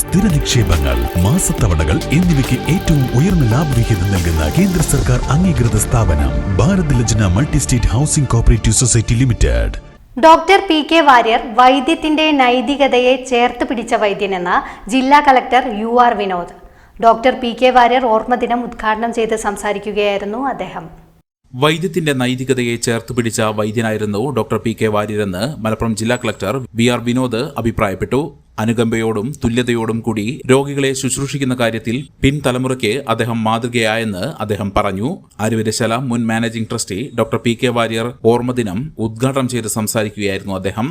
സ്ഥിര നിക്ഷേപങ്ങൾ മാസത്തവണകൾ എന്നിവയ്ക്ക് ഏറ്റവും ഉയർന്ന ലാഭവിഹിതം നൽകുന്ന കേന്ദ്ര സർക്കാർ അംഗീകൃത സ്ഥാപനം Bharat Lajna multi state housing cooperative society limited. Doctor P K Warrier വൈദ്യത്തിന്റെ നൈതികതയെ ചേർത്ത് പിടിച്ച വൈദ്യനെന്ന് ജില്ലാ collector U R Vinod. Doctor P K Warrier ഓർമ്മദിനം ഉദ്ഘാടനം ചെയ്ത് സംസാരിക്കുകയായിരുന്നു അദ്ദേഹം. വൈദ്യത്തിന്റെ നൈതികതയെ ചേർത്ത് പിടിച്ച വൈദ്യനായിരുന്നു ഡോക്ടർ പി കെ വാര്യരെന്ന് മലപ്പുറം ജില്ലാ കളക്ടർ വി ആർ വിനോദ് അഭിപ്രായപ്പെട്ടു. അനുകമ്പയോടും തുല്യതയോടും കൂടി രോഗികളെ ശുശ്രൂഷിക്കുന്ന കാര്യത്തിൽ പിൻതലമുറയ്ക്ക് അദ്ദേഹം മാതൃകയായെന്ന് അദ്ദേഹം പറഞ്ഞു. ആര്യവര്യശാല മുൻ managing trustee doctor P K Warrier ഓർമ്മദിനം ഉദ്ഘാടനം ചെയ്ത് സംസാരിക്കുകയായിരുന്നു അദ്ദേഹം.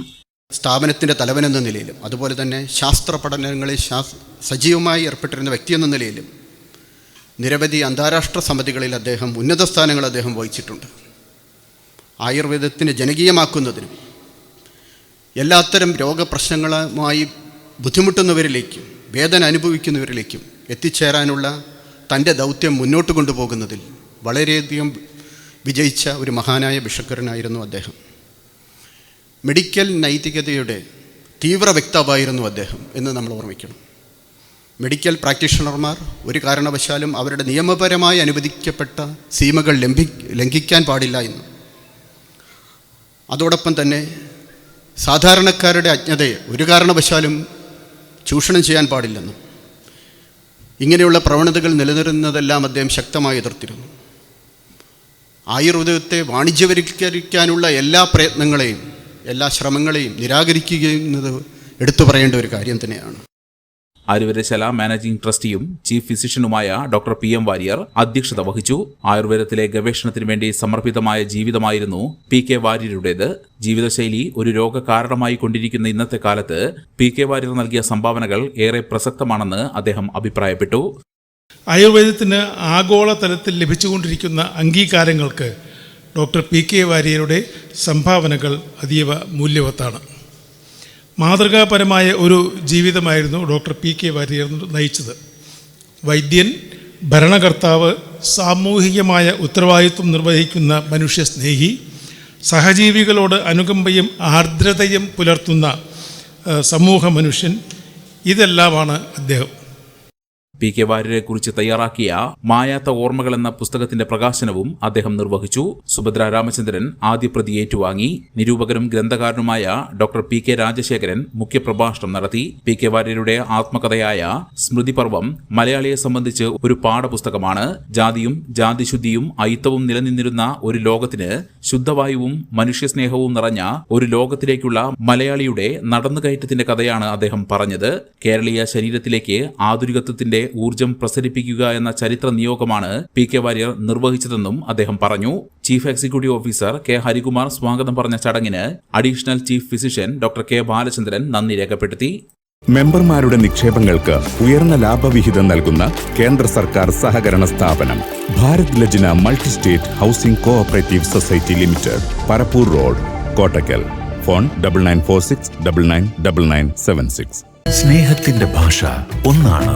സ്ഥാപനത്തിന്റെ തലവനെന്ന നിലയിലും അതുപോലെ തന്നെ ശാസ്ത്ര പഠനങ്ങളിൽ സജീവമായി ഏർപ്പെട്ടിരുന്ന വ്യക്തിയെന്ന നിലയിലും നിരവധി അന്താരാഷ്ട്ര സമിതികളിൽ അദ്ദേഹം ഉന്നത സ്ഥാനങ്ങൾ അദ്ദേഹം വഹിച്ചിട്ടുണ്ട്. ആയുർവേദത്തിനെ ജനകീയമാക്കുന്നതിനും എല്ലാത്തരം രോഗപ്രശ്നങ്ങളുമായി ബുദ്ധിമുട്ടുന്നവരിലേക്കും വേദന അനുഭവിക്കുന്നവരിലേക്കും എത്തിച്ചേരാനുള്ള തന്റെ ദൗത്യം മുന്നോട്ട് കൊണ്ടുപോകുന്നതിൽ വളരെയധികം വിജയിച്ച ഒരു മഹാനായ ബിഷക്കരനായിരുന്നു അദ്ദേഹം. മെഡിക്കൽ നൈതികതയുടെ തീവ്ര വ്യക്താവായിരുന്നു അദ്ദേഹം എന്ന് നമ്മൾ ഓർമ്മിക്കണം. മെഡിക്കൽ പ്രാക്ടീഷണർമാർ ഒരു കാരണവശാലും അവരുടെ നിയമപരമായി അനുവദിക്കപ്പെട്ട സീമകൾ ലംഘി ലംഘിക്കാൻ പാടില്ല എന്ന്. അതോടൊപ്പം തന്നെ സാധാരണക്കാരുടെ അജ്ഞതയെ ഒരു കാരണവശാലും ചൂഷണം ചെയ്യാൻ പാടില്ലെന്നും ഇങ്ങനെയുള്ള പ്രവണതകൾ നിലനിരുന്നതെല്ലാം അദ്ദേഹം ശക്തമായി എതിർത്തിരുന്നു. ആയുർവേദത്തെ വാണിജ്യവൽക്കരിക്കാനുള്ള എല്ലാ പ്രയത്നങ്ങളെയും എല്ലാ ശ്രമങ്ങളെയും നിരാകരിക്കുകയെന്നത് എടുത്തു പറയേണ്ട ഒരു കാര്യം തന്നെയാണ്. ആയുർവേദശാല മാനേജിംഗ് ട്രസ്റ്റിയും ചീഫ് ഫിസിഷ്യനുമായ ഡോക്ടർ പി എം വാര്യർ അധ്യക്ഷത വഹിച്ചു. ആയുർവേദത്തിലെ ഗവേഷണത്തിന് വേണ്ടി സമർപ്പിതമായ ജീവിതമായിരുന്നു പി കെ വാര്യരുടേത്. ജീവിതശൈലി ഒരു രോഗകാരണമായി കൊണ്ടിരിക്കുന്ന ഇന്നത്തെ കാലത്ത് പി കെ വാര്യർ നൽകിയ സംഭാവനകൾ ഏറെ പ്രസക്തമാണെന്ന് അദ്ദേഹം അഭിപ്രായപ്പെട്ടു. ആയുർവേദത്തിന് ആഗോളതലത്തിൽ ലഭിച്ചുകൊണ്ടിരിക്കുന്ന അംഗീകാരങ്ങൾക്ക് ഡോക്ടർ പി കെ വാര്യരുടെ സംഭാവനകൾ അതീവ മൂല്യവത്താണ്. മാതൃകാപരമായ ഒരു ജീവിതമായിരുന്നു ഡോക്ടർ പി കെ വാര്യർ നയിച്ചത്. വൈദ്യൻ ഭരണകർത്താവ് സാമൂഹികമായ ഉത്തരവാദിത്വം നിർവഹിക്കുന്ന മനുഷ്യസ്നേഹി സഹജീവികളോട് അനുകമ്പയും ആർദ്രതയും പുലർത്തുന്ന സമൂഹ മനുഷ്യൻ ഇതെല്ലാമാണ് അദ്ദേഹം. പി കെ വാര്യരെക്കുറിച്ച് തയ്യാറാക്കിയ മായാത്ത ഓർമ്മകൾ എന്ന പുസ്തകത്തിന്റെ പ്രകാശനവും അദ്ദേഹം നിർവഹിച്ചു. സുഭദ്ര രാമചന്ദ്രൻ ആദ്യ പ്രതി ഏറ്റുവാങ്ങി. നിരൂപകരും ഗ്രന്ഥകാരനുമായ ഡോക്ടർ പി കെ രാജശേഖരൻ മുഖ്യപ്രഭാഷണം നടത്തി. പി കെ വാര്യരുടെ ആത്മകഥയായ സ്മൃതിപർവം മലയാളിയെ സംബന്ധിച്ച് ഒരു പാഠപുസ്തകമാണ്. ജാതിയും ജാതിശുദ്ധിയും അയിത്തവും നിലനിന്നിരുന്ന ഒരു ലോകത്തിന് ശുദ്ധവായുവും മനുഷ്യസ്നേഹവും നിറഞ്ഞ ഒരു ലോകത്തിലേക്കുള്ള മലയാളിയുടെ നടന്നുകയറ്റത്തിന്റെ കഥയാണ് അദ്ദേഹം പറഞ്ഞത്. കേരളീയ ശരീരത്തിലേക്ക് ആധുനികത്വത്തിന്റെ ഊർജം പ്രസരിപ്പിക്കുക എന്ന ചരിത്ര നിയോഗമാണ് പി കെ വാര്യർ നിർവഹിച്ചതെന്നും അദ്ദേഹം പറഞ്ഞു. Chief executive officer K Harikumar സ്വാഗതം പറഞ്ഞ ചടങ്ങിന് additional chief physician doctor K Balachandran നന്ദി രേഖപ്പെടുത്തി. മെമ്പർമാരുടെ നിക്ഷേപങ്ങൾക്ക് ഉയർന്ന ലാഭവിഹിതം നൽകുന്ന കേന്ദ്ര സർക്കാർ സഹകരണ സ്ഥാപനം Bharat Lajna multi state housing cooperative society limited Parappur road Kottakkal. Phone double nine four six double nine double nine seven six സ്നേഹത്തിന്റെ ഭാഷ ഒന്നാണ്.